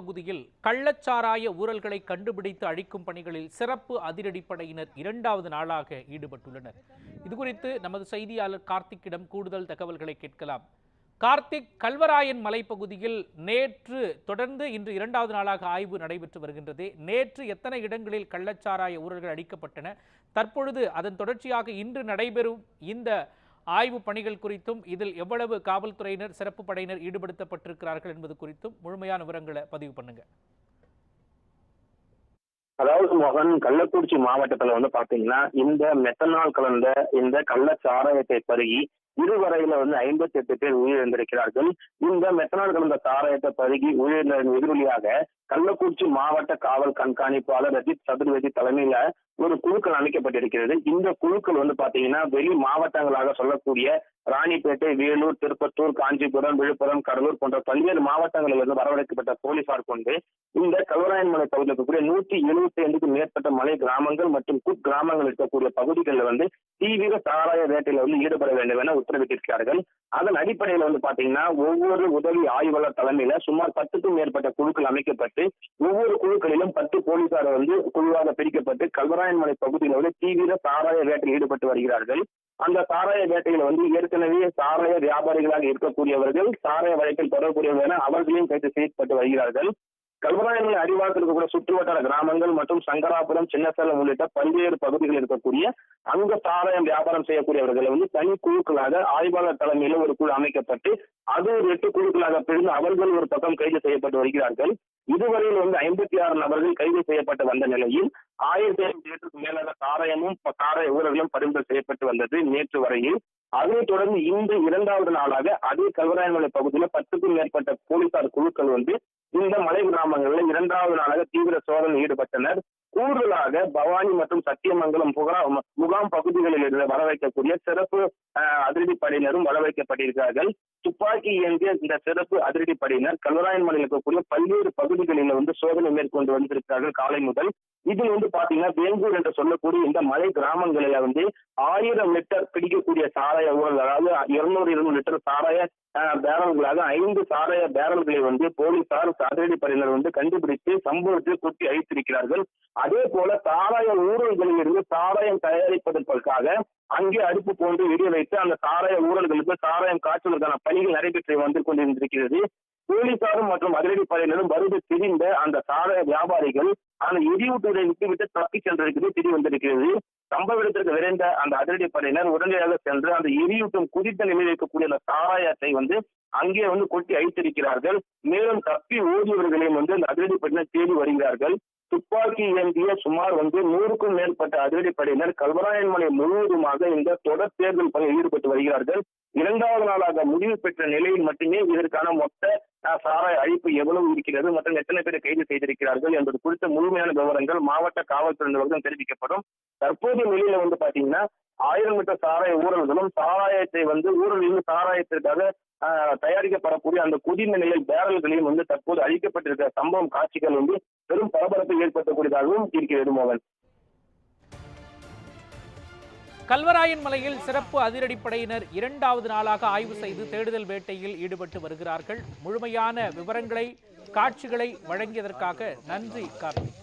பகுதியில் கள்ளச்சாராய ஊழல்களை கண்டுபிடித்து அழிக்கும் பணிகளில் சிறப்பு அதிரடிப்படையினர் இரண்டாவது நாளாக ஈடுபட்டுள்ளனர். இதுகுறித்து நமது செய்தியாளர் கார்த்திக்கிடம் கூடுதல் தகவல்களை கேட்கலாம். கார்த்திக் கல்வராயன் மலைப்பகுதியில் நேற்று தொடர்ந்து இன்று இரண்டாவது நாளாக ஆய்வு நடைபெற்று வருகின்றது. நேற்று எத்தனை இடங்களில் கள்ளச்சாராய ஊழல்கள் அளிக்கப்பட்டன தற்பொழுது அதன் தொடர்ச்சியாக இன்று நடைபெறும் இந்த ஆய்வு பணிகள் குறித்தும் இதில் எவ்வளவு காவல்துறையினர் சிறப்பு படையினர் ஈடுபடுத்தப்பட்டிருக்கிறார்கள் என்பது குறித்தும் முழுமையான விவரங்களை பதிவு பண்ணுங்க. அதாவது மோகன் கள்ளக்குறிச்சி மாவட்டத்துல வந்து பாத்தீங்கன்னா இந்த மெத்தனால் கலந்த இந்த கள்ள சாராயத்தை பருகி இதுவரையில வந்து ஐம்பத்தி எட்டு பேர் உயிரிழந்திருக்கிறார்கள். இந்த மெத்தனால் கலந்த சாராயத்தை பருகி உயிரிழந்த எதிரொலியாக கள்ளக்குறிச்சி மாவட்ட காவல் கண்காணிப்பாளர் ரஜித் சதுர்வேதி தலைமையில ஒரு குழுக்கள் அமைக்கப்பட்டிருக்கிறது இந்த குழுக்கள் வந்து பாத்தீங்கன்னா வெளி மாவட்டங்களாக சொல்லக்கூடிய ராணிப்பேட்டை வேலூர் திருப்பத்தூர் காஞ்சிபுரம் விழுப்புரம் கடலூர் போன்ற பல்வேறு மாவட்டங்களில் இருந்து வரவழைக்கப்பட்ட போலீசார் கொண்டு இந்த கல்வராயன்மலை பகுதியில் இருக்கக்கூடிய நூற்றி எழுபத்தி ஐந்துக்கும் மேற்பட்ட மலை கிராமங்கள் மற்றும் குக் கிராமங்கள் இருக்கக்கூடிய பகுதிகளில் வந்து தீவிர சாராய வேட்டையில வந்து ஈடுபட வேண்டும் என உத்தரவிட்டிருக்கிறார்கள். அதன் அடிப்படையில் வந்து பாத்தீங்கன்னா ஒவ்வொரு உதவி ஆய்வாளர் தலைமையில சுமார் பத்துக்கும் மேற்பட்ட குழுக்கள் அமைக்கப்பட்டு ஒவ்வொரு குழுக்களிலும் பத்து போலீசார் வந்து குழுவாக பிரிக்கப்பட்டு கல்வராயன் மலை பகுதியில் வந்து தீவிர சாராய வேட்டையில் ஈடுபட்டு வருகிறார்கள். அந்த சாராய வேட்டையில் வந்து ஏற்கனவே சாராய வியாபாரிகளாக இருக்கக்கூடியவர்கள் சாராய வழக்கில் தொடரக்கூடியவர்கள் என அவர்களையும் கைது செய்யப்பட்டு வருகிறார்கள். கல்வராயன்மலை அடிவாரத்தில் இருக்கக்கூடிய சுற்றுவட்டார கிராமங்கள் மற்றும் சங்கராபுரம் சின்னசேலம் உள்ளிட்ட பல்வேறு பகுதிகளில் இருக்கக்கூடிய அங்க சாராயம் வியாபாரம் செய்யக்கூடியவர்களை வந்து தனி குழுக்களாக ஆய்வாளர் தலைமையில ஒரு குழு அமைக்கப்பட்டு அது ஒரு எட்டு குழுக்களாக பிரிந்து அவர்கள் ஒரு பக்கம் கைது செய்யப்பட்டு வருகிறார்கள். இதுவரையில் வந்து ஐம்பத்தி ஆறு நபர்கள் கைது செய்யப்பட்டு வந்த நிலையில் ஆயிரத்தி ஐநூத்தி லிட்டருக்கு மேலாக சாராயமும் சாராய ஊழல்களும் பறிமுதல் செய்யப்பட்டு வந்தது நேற்று வரையில். அதனைத் தொடர்ந்து இன்று இரண்டாவது நாளாக அதே கல்வராயன்மலை பகுதியில் பத்துக்கும் மேற்பட்ட போலீசார் குழுக்கள் வந்து இந்த மலை கிராமங்களில் இரண்டாவது நாளாக தீவிர சோதனை ஈடுபட்டனர். கூடுதலாக பவானி மற்றும் சத்தியமங்கலம் புகா முகாம் பகுதிகளில் இருந்து வர வைக்கக்கூடிய சிறப்பு அதிரடிப்படையினரும் வர வைக்கப்பட்டிருக்கிறார்கள் துப்பாக்கி ஏந்திய இந்த சிறப்பு அதிரடிப்படையினர் கல்வராயன் மலையில் இருக்கக்கூடிய பல்வேறு பகுதிகளில் வந்து சோதனை மேற்கொண்டு வந்திருக்கிறார்கள் காலை முதல். இதில் வந்து பாத்தீங்கன்னா வேங்கூர் என்று சொல்லக்கூடிய இந்த மலை கிராமங்களில வந்து ஆயிரம் லிட்டர் பிடிக்கக்கூடிய சாராய ஊழல் அதாவது இருநூறு இருநூறு லிட்டர் சாராய பேரல்களாக ஐந்து சாராய பேரல்களை வந்து போலீசார் அதிரடிப்படையினர் வந்து கண்டுபிடித்து சம்பவத்தில் கொட்டி அழித்திருக்கிறார்கள். அதே போல தாராய ஊழல்களில் இருந்து தாராயம் தயாரிப்பதற்காக அங்கே அடுப்பு போன்று எரிய வைத்து அந்த தாராய ஊழல்களுக்கு தாராயம் காய்ச்சுவதற்கான பணிகள் நடைபெற்று வந்து கொண்டிருந்திருக்கிறது. போலீசாரும் மற்றும் அதிரடி படையினரும் வருது தெரிந்த அந்த சாராய வியாபாரிகள் அந்த எரியூட்டுகளை விட்டுவிட்டு தப்பி சென்றிருக்கிறது தெரிய வந்திருக்கிறது. சம்பவ இடத்திற்கு விரைந்த அந்த அதிரடி படையினர் உடனடியாக சென்று அந்த எரியூட்டும் குதித்த நிலையில் இருக்கக்கூடிய அந்த சாராயத்தை வந்து அங்கே வந்து கொட்டி அழித்திருக்கிறார்கள். மேலும் தப்பி ஓடியவர்களையும் வந்து அந்த அதிரடிப்படையினர் தேடி வருகிறார்கள். துப்பாக்கி ஏந்திய சுமார் வந்து நூறுக்கும் மேற்பட்ட அதிரடிப்படையினர் கல்வராயன்மலை முழுவதுமாக இந்த தொடர் தேர்தல் பணியில் ஈடுபட்டு வருகிறார்கள். இரண்டாவது நாளாக முடிவு பெற்ற நிலையில் மட்டுமே இதற்கான மொத்த சாராய அழிப்பு எவ்வளவு இருக்கிறது மற்றும் எத்தனை பேரை கைது செய்திருக்கிறார்கள் என்பது குறித்த முழுமையான விவரங்கள் மாவட்ட காவல்துறை நிறுவனம் தெரிவிக்கப்படும். தற்போதைய நிலையில வந்து பாத்தீங்கன்னா ஆயிரம் மீட்டர் சாராய ஊழல்களும் சாராயத்தை வந்து ஊழலில் சாராயத்திற்காக தயாரிக்கப்படக்கூடிய அந்த குடிந்த நிலையில் பேரல்களையும் வந்து தற்போது அழிக்கப்பட்டிருக்கிற சம்பவம் காட்சிகள் வந்து பெரும் பரபரப்பை ஏற்படுத்தக்கூடியதாகவும் இருக்கிறது மோகன். கல்வராயன் மலையில் சிறப்பு அதிரடிப்படையினர் இரண்டாவது நாளாக ஆய்வு செய்து தேடுதல் வேட்டையில் ஈடுபட்டு வருகிறார்கள். முழுமையான விவரங்களை காட்சிகளை வழங்கியதற்காக நன்றி கார்த்திக்.